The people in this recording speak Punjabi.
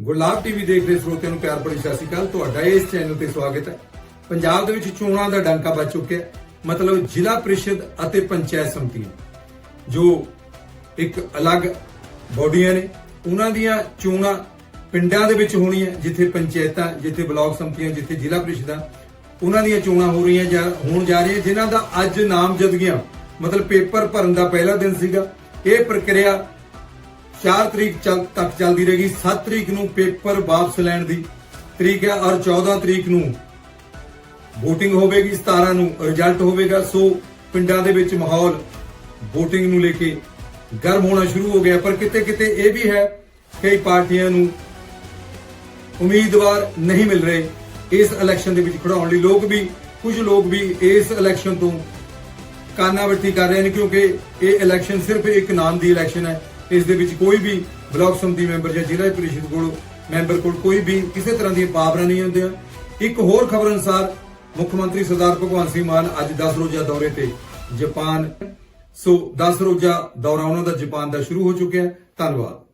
ਗੁਰਲਾਬ ਟੀਵੀ ਦੇਖ ਰਹੇ ਸਰੋਤਿਆਂ ਨੂੰ ਪਿਆਰ ਭਰੀ ਸਤਿ ਸ਼੍ਰੀ ਅਕਾਲ। ਤੁਹਾਡਾ ਇਸ ਚੈਨਲ ਤੇ ਸਵਾਗਤ ਹੈ। ਪੰਜਾਬ ਦੇ ਵਿੱਚ ਚੋਣਾਂ ਦਾ ਡੰਕਾ ਵੱਜ ਚੁੱਕਿਆ ਮਤਲਬ ਜ਼ਿਲ੍ਹਾ ਪ੍ਰੀਸ਼ਦ ਅਤੇ ਪੰਚਾਇਤ ਸਮਤੀਆਂ, ਜੋ ਇੱਕ ਅਲੱਗ ਬੋਡੀਆਂ ਨੇ। ਉਹਨਾਂ ਦੀਆਂ ਚੋਣਾਂ ਪਿੰਡਾਂ ਦੇ ਵਿੱਚ ਹੋਣੀਆਂ, ਜਿੱਥੇ ਪੰਚਾਇਤਾਂ, ਜਿੱਥੇ ਬਲਾਕ ਸਮਿਤੀਆਂ, ਜਿੱਥੇ ਜ਼ਿਲ੍ਹਾ ਪ੍ਰੀਸ਼ਦਾਂ, ਉਹਨਾਂ ਦੀਆਂ ਚੋਣਾਂ ਹੋ ਰਹੀਆਂ ਜਾਂ ਹੋਣ ਜਾ ਰਹੀਆਂ, ਜਿਨ੍ਹਾਂ ਦਾ ਅੱਜ ਨਾਮਜ਼ਦਗੀਆਂ, ਮਤਲਬ ਪੇਪਰ ਭਰਨ ਦਾ ਪਹਿਲਾ ਦਿਨ ਸੀਗਾ। ਇਹ ਪ੍ਰਕਿਰਿਆ 4 ਤਰੀਕ ਚੱਲ- ਤੱਕ ਚੱਲਦੀ ਰਹੇਗੀ। 7 ਤਰੀਕ ਨੂੰ ਪੇਪਰ ਵਾਪਸ ਲੈਣ ਦੀ ਤਰੀਕ ਹੈ ਔਰ 14 ਤਰੀਕ ਨੂੰ VOTING ਹੋਵੇਗੀ 17 ਨੂੰ ਰਿਜ਼ਲਟ ਹੋਵੇਗਾ। ਸੋ ਪਿੰਡਾਂ ਦੇ ਵਿੱਚ ਮਾਹੌਲ VOTING ਨੂੰ ਲੈ ਕੇ ਗਰਮ ਹੋਣਾ ਸ਼ੁਰੂ ਹੋ ਗਿਆ। ਪਰ ਕਿਤੇ ਕਿਤੇ ਇਹ ਵੀ ਹੈ, ਕਈ ਪਾਰਟੀਆਂ ਨੂੰ ਉਮੀਦਵਾਰ ਨਹੀਂ ਮਿਲ ਰਹੇ ਇਸ ਇਲੈਕਸ਼ਨ ਦੇ ਵਿੱਚ ਖੜਾਉਣ ਲਈ। ਲੋਕ ਵੀ, ਕੁਝ ਲੋਕ ਵੀ ਇਸ ਇਲੈਕਸ਼ਨ ਤੋਂ ਕਾਨਾਵਰਤੀ ਕਰ ਰਹੇ ਨੇ ਕਿਉਂਕਿ ਇਹ ਇਲੈਕਸ਼ਨ ਸਿਰਫ ਇੱਕ ਨਾਮ ਦੀ ਇਲੈਕਸ਼ਨ ਹੈ। ਇਸ ਦੇ ਵਿੱਚ ਕੋਈ ਵੀ ਬਲਾਕ ਸਮਿਤੀ ਮੈਂਬਰ ਜਾਂ ਜ਼ਿਲ੍ਹਾ ਪ੍ਰੀਸ਼ਦ ਕੋਲ ਮੈਂਬਰ ਕੋਲ ਕੋਈ ਵੀ ਕਿਸੇ ਤਰ੍ਹਾਂ ਦੀਆਂ ਪਾਵਰਾਂ ਨਹੀਂ ਹੁੰਦੀਆਂ। ਇੱਕ ਹੋਰ ਖਬਰ ਅਨੁਸਾਰ ਮੁੱਖ ਮੰਤਰੀ ਸਰਦਾਰ ਭਗਵੰਤ ਸਿੰਘ ਮਾਨ ਅੱਜ 10 ਰੋਜ਼ਾ ਦੌਰੇ ਤੇ ਜਾਪਾਨ। ਸੋ 10 ਰੋਜ਼ਾ ਦੌਰਾ ਉਹਨਾਂ ਦਾ ਜਾਪਾਨ ਦਾ ਸ਼ੁਰੂ ਹੋ ਚੁੱਕਿਆ ਹੈ। ਧੰਨਵਾਦ।